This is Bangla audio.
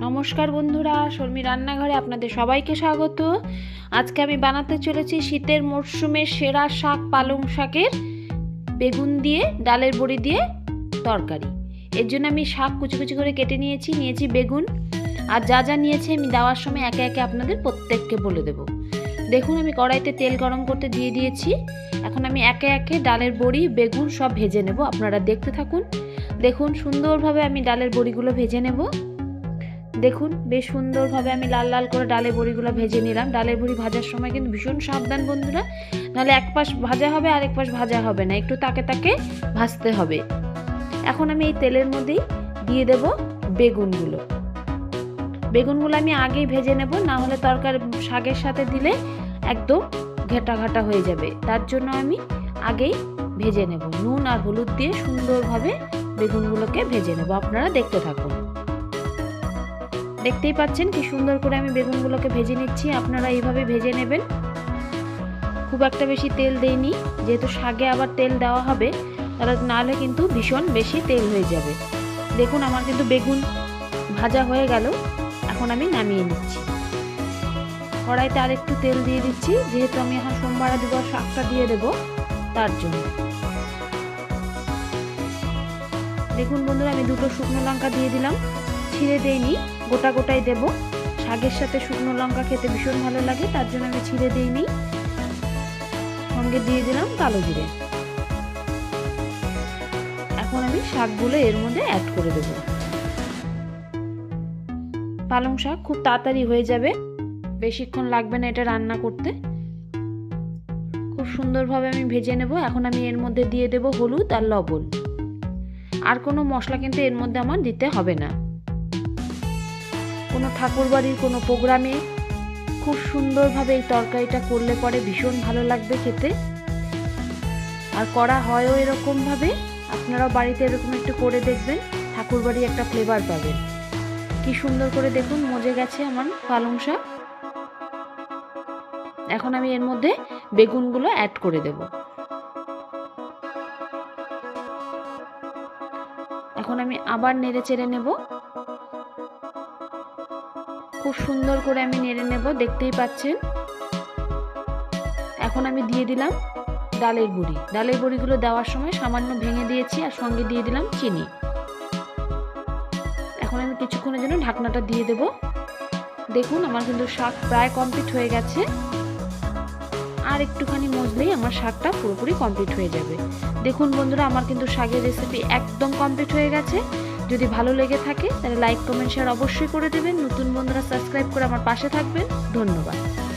নমস্কার বন্ধুরা, শর্মি রান্নাঘরে আপনাদের সবাইকে স্বাগত। আজকে আমি বানাতে চলেছি শীতের মরশুমে সেরা শাক, পালং শাকের বেগুন দিয়ে, ডালের বড়ি দিয়ে তরকারি। এর জন্য আমি শাক কুচি কুচি করে কেটে নিয়েছি নিয়েছি বেগুন। আর যা যা নিয়েছি আমি দেওয়ার সময় একে একে আপনাদের প্রত্যেককে বলে দেব। দেখুন, আমি কড়াইতে তেল গরম করতে দিয়ে দিয়েছি। এখন আমি একে একে ডালের বড়ি, বেগুন সব ভেজে নেব। আপনারা দেখতে থাকুন। দেখুন, সুন্দরভাবে আমি ডালের বড়িগুলো ভেজে নেব। দেখুন, বেশ সুন্দরভাবে আমি লাল লাল করে ডালে বড়িগুলো ভেজে নিলাম। ডালের বড়ি ভাজার সময় কিন্তু ভীষণ সাবধান বন্ধুরা। নাহলে এক পাশ ভাজা হবে আর এক পাশ ভাজা হবে না, একটু তাকে তাকে ভাজতে হবে। এখন আমি এই তেলের মধ্যেই দিয়ে দেব বেগুনগুলো। বেগুনগুলো আমি আগেই ভেজে নেব, না হলে তরকারি শাকের সাথে দিলে একদম ঘেটা ঘাটা হয়ে যাবে। তার জন্য আমি আগেই ভেজে নেব। নুন আর হলুদ দিয়ে সুন্দরভাবে বেগুনগুলোকে ভেজে নেব। আপনারা দেখতে থাকুন। দেখতেই পাচ্ছেন কি সুন্দর করে আমি বেগুনগুলোকে ভেজে নিচ্ছি। আপনারা এইভাবে ভেজে নেবেন। খুব একটা বেশি তেল দেইনি। যেহেতু শাকে আবার তেল দেওয়া হবে, তাহলে নাহলে কিন্তু ভীষণ বেশি তেল হয়ে যাবে। দেখুন আমার কিন্তু বেগুন ভাজা হয়ে গেল। এখন আমি নামিয়ে নিচ্ছি। কড়াইতে আর একটু তেল দিয়ে দিচ্ছি। যেহেতু আমি এখন সোমবার দিবস শাকটা দিয়ে দেব, তার জন্য। দেখুন বন্ধুরা, আমি দুটো শুকনো লঙ্কা দিয়ে দিলাম। ছিঁড়ে দেইনি। গোটা গোটাই দেব। শাকের সাথে শুকনো লঙ্কা খেতে ভীষণ ভালো লাগে, তার জন্য আমি ছিঁড়ে দিইনি। সঙ্গে দিয়ে দিলাম কালো জিরে। এখন আমি শাকগুলো এর মধ্যে অ্যাড করে দেব। পালং শাক খুব তাড়াতাড়ি হয়ে যাবে। বেশিক্ষণ লাগবে না এটা রান্না করতে। খুব সুন্দরভাবে আমি ভেজে নেব। এখন আমি এর মধ্যে দিয়ে দেব হলুদ আর লবণ। আর কোনো মশলা কিন্তু এর মধ্যে আমার দিতে হবে না। কোনো ঠাকুরবাড়ির কোনো প্রোগ্রামে খুব সুন্দরভাবে এই তরকারিটা করলে পরে ভীষণ ভালো লাগবে খেতে। আর করা হয়ও এরকমভাবে। আপনারাও বাড়িতে এরকম একটু করে দেখবেন ঠাকুরবাড়ি একটা ফ্লেভার পাবেন। কি সুন্দর করে দেখুন, মজে গেছে আমার পালং শাক। এখন আমি এর মধ্যে বেগুনগুলো অ্যাড করে দেব। এখন আমি আবার নেড়ে চেড়ে নেব। খুব সুন্দর করে আমি নেড়ে নেব, দেখতেই পাচ্ছেন। এখন আমি দিয়ে দিলাম ডালের বড়ি ডালের বড়িগুলো দেওয়ার সময় সামান্য ভেঙে দিয়েছি আর সঙ্গে দিয়ে দিলাম চিনি। এখন আমি কিছুক্ষণের জন্য ঢাকনাটা দিয়ে দেব। দেখুন, আমার কিন্তু শাক প্রায় কমপ্লিট হয়ে গেছে। আর একটুখানি মজলেই আমার শাকটা পুরোপুরি কমপ্লিট হয়ে যাবে। দেখুন বন্ধুরা, আমার কিন্তু শাকের রেসিপি একদম কমপ্লিট হয়ে গেছে। যদি ভালো লেগে থাকে, তাহলে লাইক কমেন্ট শেয়ার অবশ্যই করে দেবেন। নতুন বন্ধুরা সাবস্ক্রাইব করে আমার পাশে থাকবেন। ধন্যবাদ।